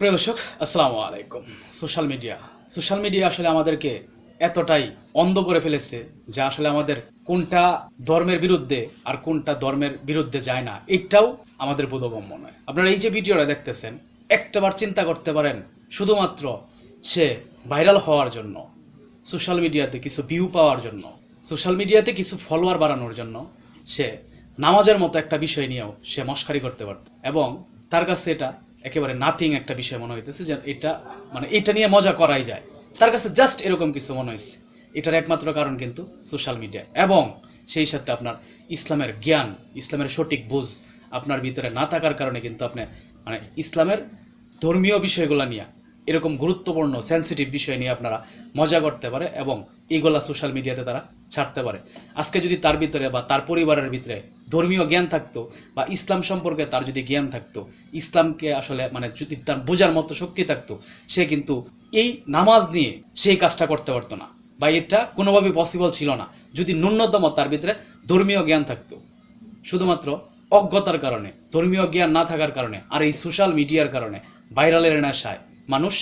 প্রিয় দর্শক, আসসালামু আলাইকুম। Social media. সোশ্যাল মিডিয়া আসলে আমাদেরকে এতটাই অন্ধ করে ফেলেছে যে আসলে আমাদের কোনটা ধর্মের বিরুদ্ধে আর কোনটা ধর্মের বিরুদ্ধে যায় না। এটাও আমাদের বোধগম্য নয়। আপনারা এই যে ভিডিওটা দেখতেছেন, একটাবার চিন্তা করতে পারেন, শুধুমাত্র সে ভাইরাল হওয়ার জন্য, সোশ্যাল মিডিয়াতে কিছু ভিউ পাওয়ার জন্য, সোশ্যাল মিডিয়াতে কিছু ফলোয়ার বাড়ানোর জন্য সে নামাজের মতো একটা বিষয় নিয়েও সে মস্কারি করতে পারত। এবং তার কাছে এটা একেবারে নাথিং একটা বিষয় মনে হইতেছে যে এটা মানে এটা নিয়ে মজা করাই যায়। তার কাছে জাস্ট এরকম কিছু মনে হয়েছে এটার একমাত্র কারণ কিন্তু সোশ্যাল মিডিয়া এবং সেই সাথে আপনার ইসলামের জ্ঞান, ইসলামের সঠিক বুঝ আপনার ভিতরে না থাকার কারণে কিন্তু আপনি মানে ইসলামের ধর্মীয় বিষয়গুলো নিয়ে এরকম গুরুত্বপূর্ণ সেন্সিটিভ বিষয় নিয়ে আপনারা মজা করতে পারে এবং এগুলা সোশ্যাল মিডিয়াতে তারা ছাড়তে পারে। আজকে যদি তার ভিতরে বা তার পরিবারের ভিতরে ধর্মীয় জ্ঞান থাকতো বা ইসলাম সম্পর্কে তার যদি জ্ঞান থাকতো, ইসলামকে আসলে মানে যদি তার বোঝার মতো শক্তি থাকতো, সে কিন্তু এই নামাজ নিয়ে সেই কাজটা করতে পারতো না বা এটা কোনোভাবে পসিবল ছিল না। যদি ন্যূনতম তার ভিতরে ধর্মীয় জ্ঞান থাকতো, শুধুমাত্র অজ্ঞতার কারণে, ধর্মীয় জ্ঞান না থাকার কারণে আর এই সোশ্যাল মিডিয়ার কারণে ভাইরালের নেশায় মানুষ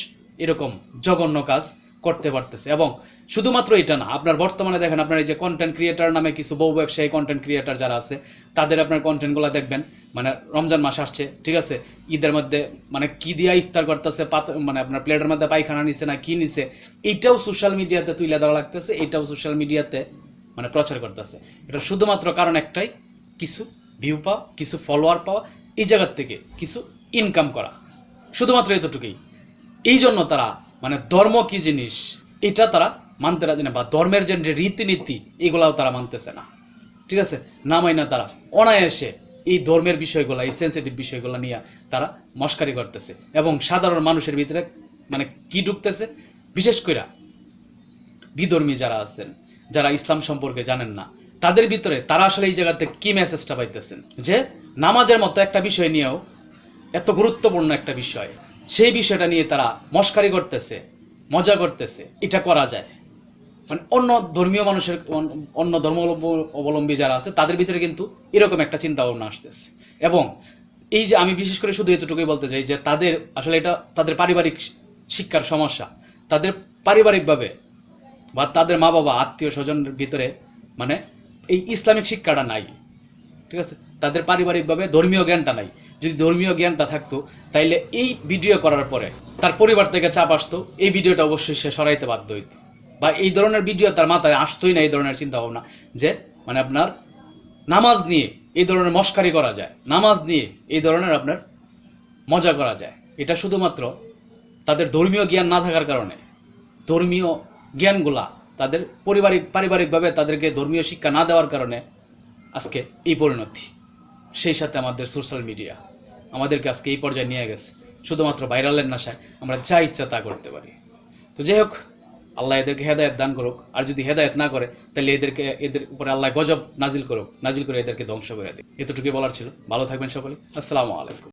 এরকম জঘন্য কাজ করতে পারতেছে। এবং শুধুমাত্র এটা না, আপনার বর্তমানে দেখেন আপনার এই যে কন্টেন্ট ক্রিয়েটার নামে কিছু বহু ব্যবসায়ী কন্টেন্ট ক্রিয়েটার যারা আছে, তাদের আপনার কন্টেন্টগুলো দেখবেন মানে রমজান মাস আসছে, ঠিক আছে? ঈদের মধ্যে মানে কি দিয়া ইফতার করতেছে, পাত মানে আপনার প্লেটের মধ্যে পায়খানা নিছে না কি নিছে, এটাও সোশ্যাল মিডিয়াতে তুলে দেওয়া লাগতেছে, এটাও সোশ্যাল মিডিয়াতে মানে প্রচার করতেছে। এটা শুধুমাত্র কারণ একটাই, কিছু ভিউ পাওয়া, কিছু ফলোয়ার পাওয়া, এই জায়গার থেকে কিছু ইনকাম করা। শুধুমাত্র এতটুকুই। এই জন্য তারা মানে ধর্ম কি জিনিস, এটা তারা মানতে রাজি না, বা ধর্মের যে রীতিনীতি, এগুলাও তারা মানতেছে না। ঠিক আছে? না মাইনা তারা অনায়াসে এই ধর্মের বিষয়গুলো, এই সেন্সিটিভ বিষয়গুলো নিয়ে তারা মস্কারি করতেছে। এবং সাধারণ মানুষের ভিতরে মানে কি ঢুকতেছে? বিশেষ করে বিধর্মী যারা আছেন, যারা ইসলাম সম্পর্কে জানেন না, তাদের ভিতরে তারা আসলে এই জায়গাতে কি মেসেজটা পাইতেছেন? যে, নামাজের মতো একটা বিষয় নিয়েও এত গুরুত্বপূর্ণ একটা বিষয়। সেই বিষয়টা নিয়ে তারা মস্কারি করতেছে, মজা করতেছে। এটা করা যায়। মানে অন্য ধর্মীয় মানুষের, অন্য ধর্ম অবলম্বী যারা আছে, তাদের ভিতরে কিন্তু এরকম একটা চিন্তা ভাবনা আসতেছে। এবং এই যে আমি বিশেষ করে শুধু এতটুকুই বলতে চাই যে তাদের আসলে এটা তাদের পারিবারিক শিক্ষার সমস্যা। তাদের পারিবারিকভাবে বা তাদের মা বাবা আত্মীয় স্বজনের ভিতরে মানে এই ইসলামিক শিক্ষাটা নাই। ঠিক আছে? তাদের পারিবারিকভাবে ধর্মীয় জ্ঞানটা নাই। যদি ধর্মীয় জ্ঞানটা থাকতো, তাইলে এই ভিডিও করার পরে তার পরিবার থেকে চাপ আসতো, এই ভিডিওটা অবশ্যই সে সরাইতে বাধ্য হইত। বা এই ধরনের ভিডিও তার মাথায় আসতোই না, এই ধরনের চিন্তা ভাবনা যে মানে আপনার নামাজ নিয়ে এই ধরনের মস্কারি করা যায়, নামাজ নিয়ে এই ধরনের আপনার মজা করা যায়। এটা শুধুমাত্র তাদের ধর্মীয় জ্ঞান না থাকার কারণে। ধর্মীয় জ্ঞানগুলা তাদের পারিবারিক, পারিবারিকভাবে তাদেরকে ধর্মীয় শিক্ষা না দেওয়ার কারণে আজকে এই পরিণতি। সেই সাথে আমাদের সোশ্যাল মিডিয়া আমাদেরকে আজকে এই পর্যায়ে নিয়ে গেছে। শুধুমাত্র ভাইরালের নাশায় আমরা যা ইচ্ছা তা করতে পারি। তো যাই হোক, আল্লাহ এদেরকে হেদায়ত দান করুক। আর যদি হেদায়ত না করে, তাহলে এদেরকে, এদের উপরে আল্লাহ গজব নাজিল করুক। নাজিল করে এদেরকে ধ্বংস করে দিক। এতটুকুই বলার ছিল। ভালো থাকবেন সকলে। আসসালামু আলাইকুম।